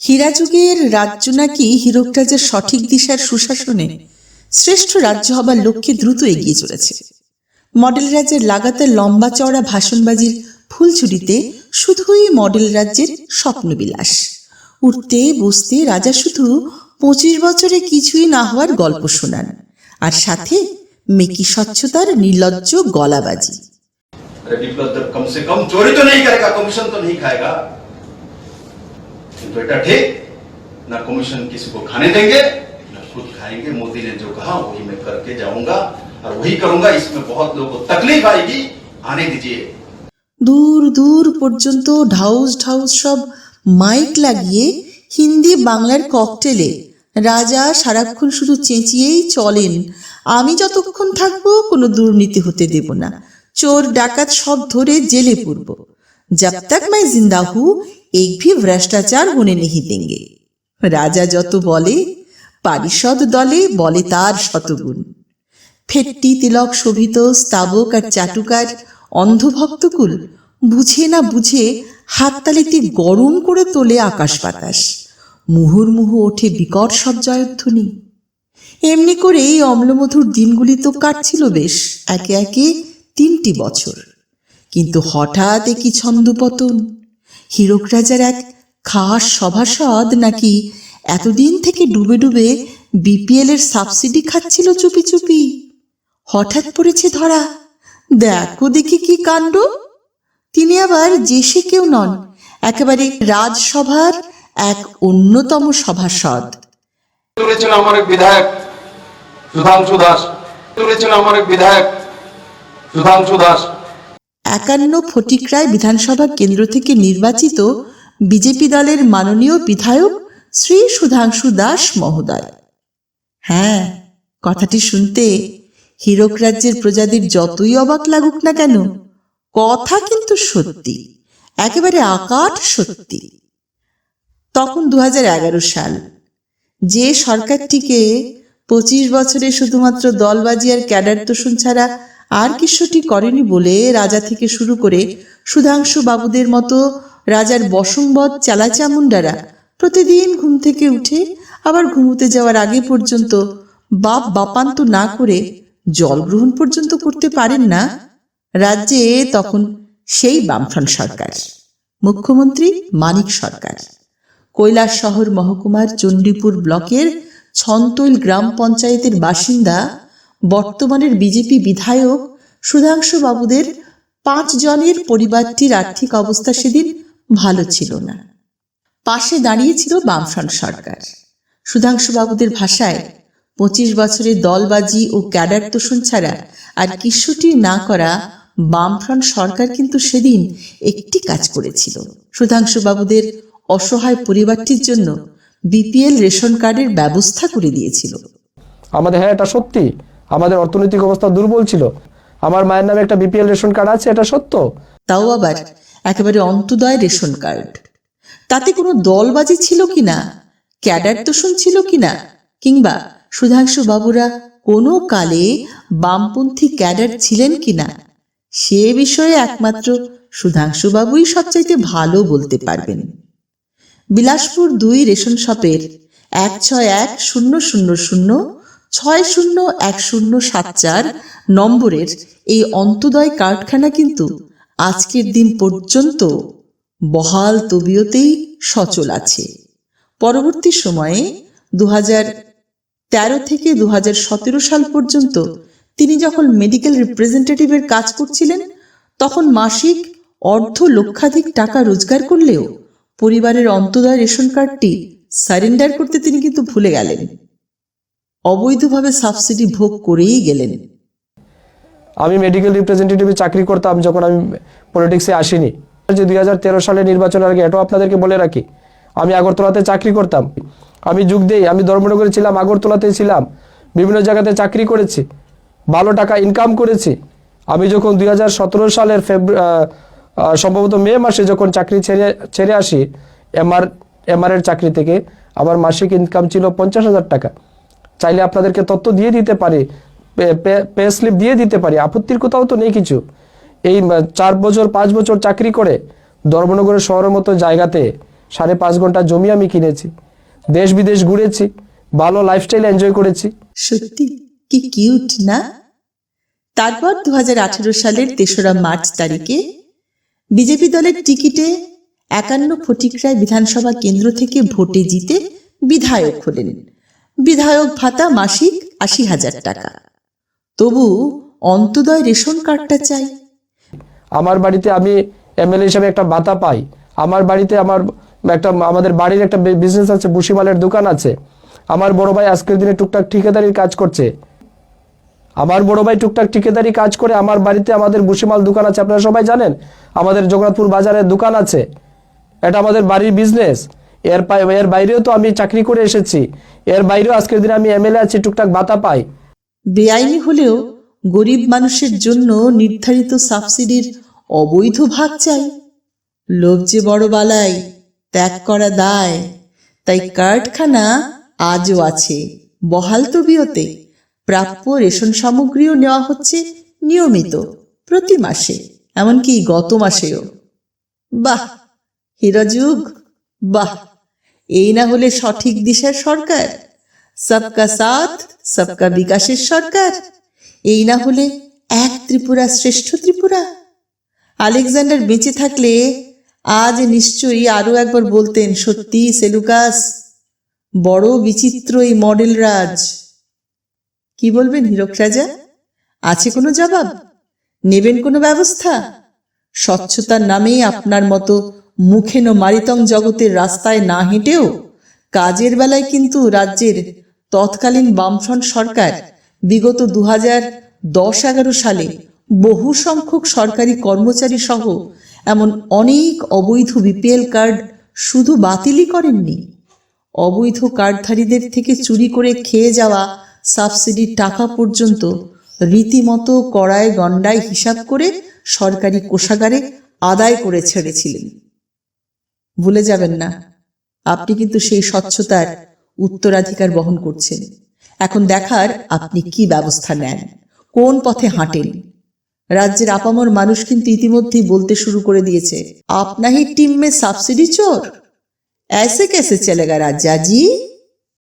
হীরাযুগের রাজ্য নাকি হীরকরাজের সঠিক দিশার সুশাসনে শ্রেষ্ঠ রাজ্য হবার লক্ষ্যে দ্রুত এগিয়ে চলেছে। মডেল রাজ্যের লাগাতার লম্বা চওড়া ভাষণবাজির ফুলঝুরিতে শুধুই মডেল রাজ্যের স্বপ্নবিলাস। উঠতে, বসতে রাজা শুধু পঁচিশ বছরে কিছুই না হওয়ার গল্প শোনান, আর সাথে মেকি স্বচ্ছতার নির্লজ্জ গলাবাজি। বিপ্লব কম সে কম চোরি তো নেই কমিশন তো নেই খায়গা। नहीं खाएगा बेटा ठीक ना कमीशन किसी को खाने देंगे ना खुद खाएंगे मोदी ने जो कहा वही मैं करके जाऊंगा और वही करूंगा इसमें बहुत लोगों को तकलीफ आएगी आने दीजिए দূর দূর পর্যন্ত ঢাউস ঢাউস সব মাইক লাগিয়ে হিন্দি বাংলার ককটেলে রাজা সারাক্ষণ শুধু চেঁচিয়েই চলেন আমি যতক্ষণ থাকবো কোনো দুর্নীতি হতে দেব না চোর ডাকাত সব ধরে জেলে পুরব জব তক मैं जिंदा हूं एक भी भ्रष्टाचार होने नहीं देंगे রাজা যত বলে পারিষদ দলে বলে তার শতগুণ ফেট্টি তিলক শোভিত স্তাবক আর চাটুকার অন্ধভক্তকুল বুঝে না বুঝে হাততালিতে গরম করে তোলে আকাশ বাতাস মুহুর্মুহু ওঠে বিকট সব জয়ধ্বনি এমনি করে এই অম্লমধুর দিনগুলি তো কাটছিল বেশ একে একে তিনটি বছর কিন্তু হঠাৎ একই ছন্দপতন হীরক রাজার এক খাস সভাসদ নাকি এতদিন থেকে ডুবে ডুবে বিপিএল এর সাবসিডি খাচ্ছিল চুপি চুপি? হঠাৎ পড়েছে ধরা। দেখো দেখি কি কাণ্ড। তিনি আবার যে সে কেউ নন, একেবারে রাজসভার এক অন্যতম সভাসদ। তুলেছেন আমার বিধায়ক, সুধাংশু দাস। আমার বিধায়ক, সুধাংশু দাস। একান্ন ফটিকরায় বিধানসভা কেন্দ্র থেকে নির্বাচিত বিজেপি দলের মাননীয় বিধায়ক শ্রী সুধাংশু দাস মহোদয়। হ্যাঁ কথাটি শুনতে হীরক রাজ্যের প্রজাদের যতই অবাক লাগুক না কেন, কথা কিন্তু সত্যি, একেবারে আকাট সত্যি। তখন দু হাজার এগারো সাল, যে সরকারটিকে পঁচিশ বছরে শুধুমাত্র দলবাজি আর ক্যাডার তোষণ ছাড়া আর কিছুটি করেনি বলে রাজা থেকে শুরু করে সুধাংশু বাবুদের মতো রাজার বসংবদ চালাচামুন্ডারা প্রতিদিন ঘুম থেকে উঠে আবার ঘুমোতে যাওয়ার আগে পর্যন্ত বাপ বাপান্ত না করে জল গ্রহণ পর্যন্ত করতে পারেন না। রাজ্যে তখন সেই বামফ্রন্ট সরকার, মুখ্যমন্ত্রী মানিক সরকার। কৈলাস শহর মহকুমার চণ্ডীপুর ব্লকের ছন্তৈল গ্রাম পঞ্চায়েতের বাসিন্দা বর্তমানের বিজেপি বিধায়ক সুধাংশু বাবুদের পাঁচ জনের পরিবারটির আর্থিক অবস্থা সেদিন ভালো ছিল না। পাশে দাঁড়িয়েছিল বামফ্রন্ট সরকার। সুধাংশু বাবুদের ভাষায়, পঁচিশ বছরের দলবাজি ও ক্যাডার তোষণ ছাড়া আর কিস্যুটি না করা বামফ্রন্ট সরকার কিন্তু সেদিন একটি কাজ করেছিল। সুধাংশু বাবুদের অসহায় পরিবারটির জন্য বিপিএল রেশন কার্ডের ব্যবস্থা করে দিয়েছিল। আমাদের হ্যাঁ এটা সত্যি। আমাদের অর্থনৈতিক অবস্থা দুর্বল ছিল। আমার মায়ের নামে একটা বিপিএল রেশন কার্ড আছে, এটা সত্য? তাও আবার একেবারে অন্তদয় রেশন কার্ড। তাতে কোনো দলবাজি ছিল কিনা? ক্যাডার তোষণ ছিল কিনা? কিংবা সুধাংশু বাবুরা কোনো কালে বামপন্থী ক্যাডার ছিলেন কিনা? সে বিষয়ে একমাত্র সুধাংশু বাবুই সবচাইতে ভালো বলতে পারবেন। বিলাসপুর দুই রেশন শপের এক ছয় এক শূন্য শূন্য শূন্য ছয় শূন্য এক শূন্য সাত চার নম্বরের এই অন্তদয় কার্ডখানা কিন্তু আজকের দিন পর্যন্ত বহাল তবিয়তেই সচল আছে। পরবর্তী সময়ে দু তেরো থেকে দু সতেরো সাল পর্যন্ত তিনি যখন মেডিকেল রিপ্রেজেন্টেটিভের কাজ করছিলেন, তখন মাসিক অর্ধ লক্ষাধিক টাকা রোজগার করলেও পরিবারের অন্তদয় রেশন কার্ডটি সারেন্ডার করতে তিনি কিন্তু ভুলে গেলেন। অবৈধভাবে সাবসিডি ভোগ করেই গেলেন। আমি মেডিকেল রিপ্রেজেন্টেটিভে চাকরি করতাম যখন আমি পলিটিক্সে আসিনি। যে দুই হাজার তেরো সালে নির্বাচনের আগে এটাও আপনাদেরকে বলে রাখি, আমি আগরতলাতে চাকরি করতাম। আমি যুগ দেই আমি ধর্মনগরে ছিলাম আগরতলাতে ছিলাম। বিভিন্ন জায়গাতে চাকরি করেছি, ভালো টাকা ইনকাম করেছি। আমি যখন দুই হাজার সতেরো সালের ফেব্রু সম্ভবত মে মাসে যখন চাকরি ছেড়ে ছেড়ে আসি এমআর এমআর এর চাকরি থেকে আমার মাসিক ইনকাম ছিল পঞ্চাশ হাজার টাকা। চাইলে আপনাদেরকে তথ্য দিয়ে দিতে পারি, পে স্লিপ দিয়ে দিতে পারি, আপত্তির কোথাও তো নেই কিছু। এই চার বছর, পাঁচ বছর চাকরি করে ধর্মনগরের শহরের মতো জায়গাতে সাড়ে পাঁচ ঘণ্টা জমি আমি কিনেছি, দেশ বিদেশ ঘুরেছি, ভালো লাইফস্টাইল এনজয় করেছি। সত্যি কি কিউট না? তারপর দু হাজার আঠারো সালের তেসরা মার্চ তারিখে বিজেপি দলের টিকিটে একান্ন ফটিকরায় বিধানসভা কেন্দ্র থেকে ভোটে জিতে বিধায়ক হলেন। বিধায়ক ভাতা মাসিক আশি হাজার টাকা। তবু অন্তদয় রেশন কার্ডটা চাই। আমার বাড়িতে আমি এমএলএ হিসাবে একটা ভাতা পাই। আমার বাড়িতে আমার একটা, আমাদের বাড়ির একটা বিজনেস আছে বুসিমালের দোকান আছে। আমার বড় ভাই আজকের দিনে টুকটাক ঠিকাদারির কাজ করছে। আমার বড় ভাই টুকটাক ঠিকাদারি কাজ করে, আমার বাড়িতে আমাদের বুসিমাল দোকান আছে। আপনারা সবাই জানেন, আমাদের জগন্নাথপুর বাজারে দোকান আছে। এটা আমাদের বাড়ির বিজনেস এর এর বাইরেও তো আমি চাকরি করে এসেছি। এর বাইরেও আজকের দিনে আমি এমএলএ আছি, টুকটাক ভাতা পাই। বেআইনি হলেও গরিব মানুষের জন্য নির্ধারিত সাবসিডির অবৈধ ভাগ চাই। লোভ যে বড় বালাই, ত্যাগ করা দায়। তাই কার্ডখানা আজও আছে। বহাল তবিয়তে প্রাপ্য রেশন সামগ্রীও নেওয়া হচ্ছে নিয়মিত, প্রতি মাসে। এমনকি গত মাসেও। বাহ হিরযুগ বাহ, এই না হলে সঠিক দিশার সরকার। সবকা সাথ, সবকা বিকাশের সরকার। এই না হলে এক ত্রিপুরা শ্রেষ্ঠ ত্রিপুরা। আলেকজান্ডার বেঁচে থাকলে আজ নিশ্চয়ই আরও একবার বলতেন, সত্যি সেলুকাস, বড় বিচিত্র এই মডেল রাজ। কি বলবেন হীরক রাজা? আছে কোনো জবাব? নেবেন কোনো ব্যবস্থা? স্বচ্ছতার নামে আপনার মতো মুখেন মারিতং জগতের রাস্তায় না হেঁটেও কাজের বেলায় কিন্তু রাজ্যের তৎকালীন বামফ্রন্ট সরকার বিগত দু দশ এগারো সালে বহু সংখ্যক সরকারি কর্মচারী সহ এমন অনেক অবৈধ বিপিএল কার্ড শুধু বাতিলই করেননি। অবৈধ কার্ডধারীদের থেকে চুরি করে খেয়ে যাওয়া সাবসিডির টাকা পর্যন্ত রীতিমতো কড়ায় গন্ডায় হিসাব করে সরকারি কোষাগারে আদায় করে ছেড়েছিলেন। ভুলে যাবেন না আপনি কিন্তু সেই স্বচ্ছতার উত্তরাধিকার বহন করছেন এখন দেখার আপনি কি ব্যবস্থা নেন কোন পথে হাঁটেন রাজ্যের আপামর মানুষ কিন্তু ইতিমধ্যেই বলতে শুরু করে দিয়েছে আপনা হি টিম মে সাবসিডি চোর ऐसे कैसे चलेगा राजा जी